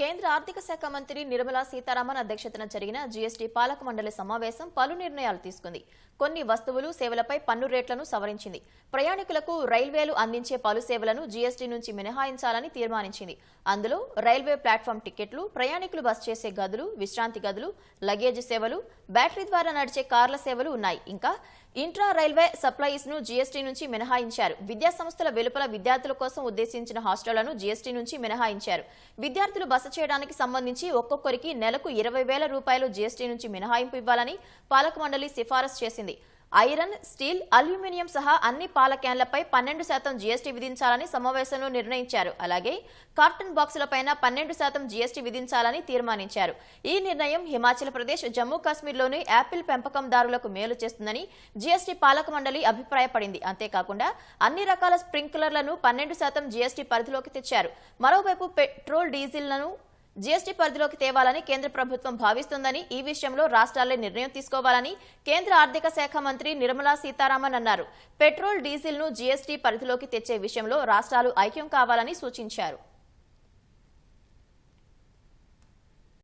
కేంద్ర ఆర్థిక శాఖ మంత్రి నిర్మలా సీతారామన్ అధ్యక్షతన జరిగిన జీఎస్టీ పాలక మండలి సమావేశం పలు నిర్ణయాలు తీసుకుంది. కొన్ని వస్తువులు సేవలపై పన్ను రేట్లను సవరించింది. ప్రయాణికులకు రైల్వేలు అందించే పలు సేవలను జీఎస్టీ నుంచి మినహాయించాలని తీర్మానించింది. అందులో రైల్వే ప్లాట్ఫామ్ టికెట్లు ప్రయాణికులు బస్ చేసే గదులు విశ్రాంతి గదులు లగేజ్ సేవలు బ్యాటరీ ద్వారా నడిచే కార్ల సేవలు ఉన్నాయి. ఇంకా ఇంట్రా రైల్వే సప్లైస్ను జీఎస్టీ నుంచి మినహాయించారు. విద్యా సంస్థల వెలుపల విద్యార్థుల కోసం ఉద్దేశించిన హాస్టళ్ళను జీఎస్టీ నుంచి మినహాయించారు. విద్యార్థులు బస చేయడానికి సంబంధించి ఒక్కొక్కరికి నెలకు ఇరవై వేల రూపాయలు జీఎస్టీ నుంచి మినహాయింపు ఇవ్వాలని పాలక మండలి సిఫారసు చేసింది. ఐరన్ స్టీల్ అల్యూమినియం సహా అన్ని పాల క్యాన్లపై పన్నెండు శాతం జీఎస్టీ విధించాలని సమావేశంలో నిర్ణయించారు. అలాగే కార్టన్ బాక్సులపైన పన్నెండు శాతం జీఎస్టీ విధించాలని తీర్మానించారు. ఈ నిర్ణయం హిమాచల్ ప్రదేశ్ జమ్మూ కాశ్మీర్లోని యాపిల్ పెంపకందారులకు మేలు చేస్తుందని జీఎస్టీ పాలక మండలి అభిప్రాయపడింది. అంతేకాకుండా అన్ని రకాల స్ప్రింక్లర్లను పన్నెండు శాతం జీఎస్టీ పరిధిలోకి తెచ్చారు. మరోవైపు పెట్రోల్ డీజిల్లను జీఎస్టీ పరిధిలోకి తేవాలని కేంద్ర ప్రభుత్వం భావిస్తుందని ఈ విషయంలో రాష్ట్రాలే నిర్ణయం తీసుకోవాలని కేంద్ర ఆర్థిక శాఖ మంత్రి నిర్మలా సీతారామన్ అన్నారు. పెట్రోల్ డీజిల్ను జీఎస్టీ పరిధిలోకి తెచ్చే విషయంలో రాష్ట్రాలు ఐక్యం కావాలని సూచించారు.